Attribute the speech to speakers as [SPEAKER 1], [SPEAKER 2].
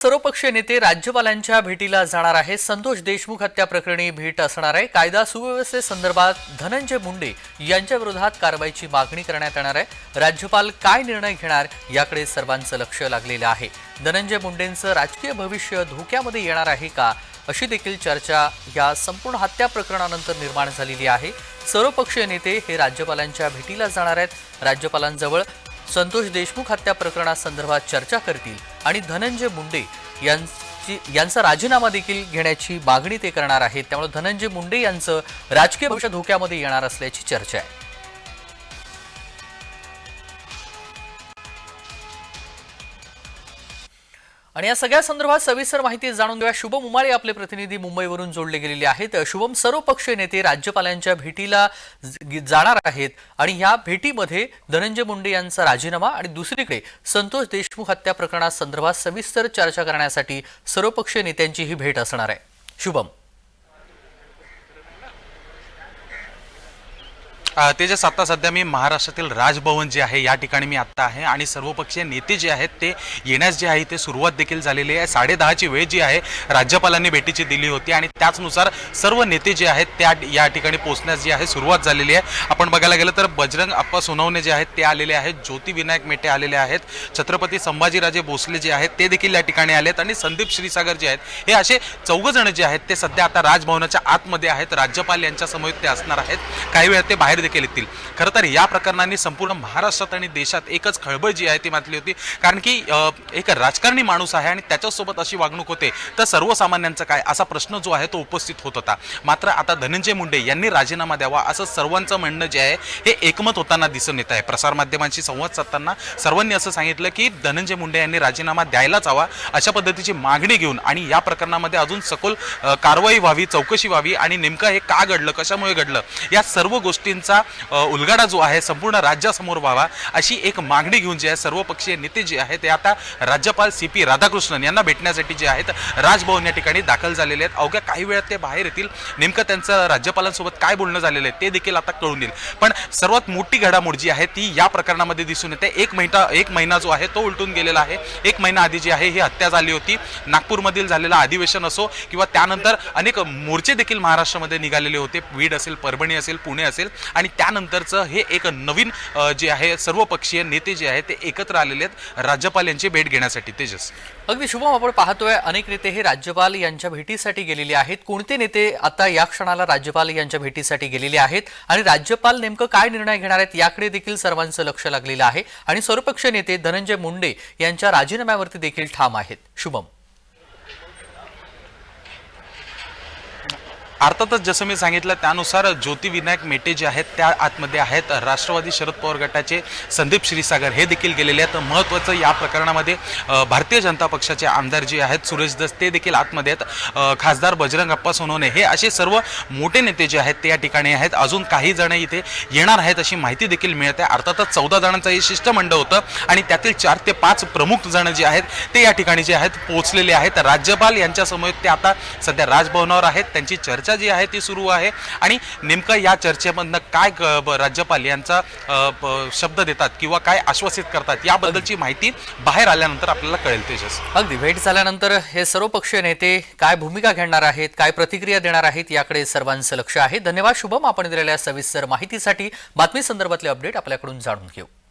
[SPEAKER 1] सर्वपक्षीय नेते राज्यपालांच्या भेटीला जाणार आहे संतोष देशमुख हत्या प्रकरणी भेट असणार आहे. कायदा सुव्यवस्थेसंदर्भात धनंजय मुंडे यांच्या विरोधात कारवाईची मागणी करण्यात येणार आहे. राज्यपाल काय निर्णय घेणार याकडे सर्वांचं लक्ष लागलेलं आहे. धनंजय मुंडेंचं राजकीय भविष्य धोक्यामध्ये येणार आहे का? अशी देखील चर्चा या संपूर्ण हत्या प्रकरणानंतर निर्माण झालेली आहे. सर्वपक्षीय नेते हे राज्यपालांच्या भेटीला जाणार आहेत. राज्यपालांजवळ संतोष देशमुख हत्या प्रकरणासंदर्भात चर्चा करतील. आणि धनंजय मुंडे यांची यांचा राजीनामा देखील घेण्याची मागणी ते करणार आहेत. त्यामुळे धनंजय मुंडे यांचं राजकीय पक्ष धोक्यामध्ये येणार असल्याची चर्चा आहे. आणि या सगळ्या संदर्भात सविस्तर माहिती जाणून घेऊया. शुभम उमाळे आपले प्रतिनिधी मुंबईवरून जोडले गेलेले आहेत. शुभम सर्वपक्षीय नेते राज्यपालांच्या भेटीला जाणार आहेत आणि या भेटीमध्ये धनंजय मुंडे यांचा राजीनामा आणि दुसरीकडे संतोष देशमुख हत्या प्रकरणासंदर्भात सविस्तर चर्चा करण्यासाठी सर्वपक्षीय नेत्यांची ही भेट असणार आहे. शुभम.
[SPEAKER 2] अ, तेजस आता सध्या मी महाराष्ट्रातील राजभवन जे आहे या ठिकाणी मी आत्ता आहे आणि सर्वपक्षीय नेते जे आहेत ते येण्यास जे आहे ते सुरुवात देखील झालेली आहे. साडेदहाची वेळ जी आहे राज्यपालांनी भेटीची दिली होती आणि त्याचनुसार सर्व नेते जे आहेत त्या या ठिकाणी पोहोचण्यास जी आहे सुरुवात झालेली आहे. आपण बघायला गेलं तर बजरंग अप्पा सोनवणे जे आहेत ते आलेले आहेत. ज्योतिविनायक मेटे आलेले आहेत. छत्रपती संभाजीराजे भोसले जे आहेत ते देखील या ठिकाणी आलेत आणि संदीप श्रीसागर जे आहेत हे असे चौघ जण जे आहेत ते सध्या आता राजभवनाच्या आतमध्ये आहेत. राज्यपाल यांच्यासमोर ते असणार आहेत. काही वेळा ते बाहेर केलेतील खरं तर या प्रकरणाने संपूर्ण महाराष्ट्रात आणि देशात एकच खळबळ जी आहे ती मातली होती. कारण की एक राजकारणी माणूस आहे आणि त्याच्यासोबत अशी वागणूक होते. तर सर्वसामान्यांचा काय? असा प्रश्न जो आहे तो उपस्थित होत होता. मात्र आता धनंजय मुंडे यांनी राजीनामा द्यावा असं सर्वांचं म्हणणं जे आहे हे एकमत होताना दिसून येत आहे. प्रसारमाध्यमांशी संवाद साधताना सर्वांनी असं सांगितलं की धनंजय मुंडे यांनी राजीनामा द्यायलाच हवा अशा पद्धतीची मागणी घेऊन आणि या प्रकरणामध्ये अजून सखोल कारवाई व्हावी चौकशी व्हावी आणि नेमकं हे का घडलं कशामुळे घडलं या सर्व गोष्टींचा अ, उलगडा जो आहे संपूर्ण राज्यासमोर व्हावा अशी एक मागणी घेऊन जे आहे सर्वपक्षीय नेते जे आहेत ते आता राज्यपाल सी पी राधाकृष्णन यांना भेटण्यासाठी जे आहेत राजभवन या ठिकाणी दाखल झालेले आहेत. अवघ्या काही वेळात ते बाहेर येतील. नेमकं त्यांचं राज्यपालांसोबत काय बोलणं झालेलं आहे ते देखील आता कळून येईल. पण सर्वात मोठी घडामोड जी आहे ती या प्रकरणामध्ये दिसून येते. एक महिना एक महिना जो आहे तो उलटून गेलेला आहे. एक महिना आधी जी आहे ही हत्या झाली होती. नागपूरमधील झालेलं अधिवेशन असो किंवा त्यानंतर अनेक मोर्चे देखील महाराष्ट्रामध्ये निघालेले होते. बीड असेल परभणी असेल पुणे असेल. आणि त्यानंतरचं हे एक नवीन जे आहे सर्वपक्षीय नेते जे आहेत ते एकत्र आलेले आहेत. राज्यपाल यांची भेट घेण्यासाठी. तेजस.
[SPEAKER 1] अगदी शुभम आपण पाहतोय अनेक नेते हे राज्यपाल यांच्या भेटीसाठी गेलेले आहेत. कोणते नेते आता या क्षणाला राज्यपाल यांच्या भेटीसाठी गेलेले आहेत? आणि राज्यपाल नेमकं काय निर्णय घेणार आहेत? याकडे देखील सर्वांचं लक्ष लागलेलं आहे. आणि सर्वपक्षीय नेते धनंजय मुंडे यांच्या राजीनाम्यावरती देखील ठाम आहेत. शुभम.
[SPEAKER 2] अर्थातच जसं मी सांगितलं त्यानुसार ज्योतिविनायक मेटे जे आहेत त्या आतमध्ये आहेत. राष्ट्रवादी शरद पवार गटाचे संदीप श्रीसागर हे देखील गेलेले आहेत. महत्त्वाचं या प्रकरणामध्ये भारतीय जनता पक्षाचे आमदार जे आहेत सुरेश दस ते देखील आतमध्ये आहेत. खासदार बजरंग अप्पा सोनवणे हे असे सर्व मोठे नेते जे आहेत ते या ठिकाणी आहेत. अजून काही जण इथे येणार आहेत अशी माहिती देखील मिळते. अर्थातच चौदा जणांचं हे शिष्टमंडळ होतं आणि त्यातील चार ते पाच प्रमुख जण जे आहेत ते या ठिकाणी जे आहेत पोहोचलेले आहेत. राज्यपाल यांच्यासमोर ते आता सध्या राजभवनावर आहेत. त्यांची चर्चा जी आहे ती सुरू आहे. आणि नेमकं या चर्चेमधनं काय राज्यपाल यांचा शब्द देतात किंवा काय आश्वासित करतात याबद्दलची माहिती बाहेर आल्यानंतर आपल्याला कळेल तेजस.
[SPEAKER 1] अगदी. भेट झाल्यानंतर हे सर्वपक्षीय नेते काय भूमिका घेणार आहेत काय प्रतिक्रिया देणार आहेत याकडे सर्वांचं लक्ष आहे. धन्यवाद. शुभम. आपण दिलेल्या सविस्तर माहितीसाठी बातमी संदर्भातले अपडेट आपल्याकडून जाणून घेऊ.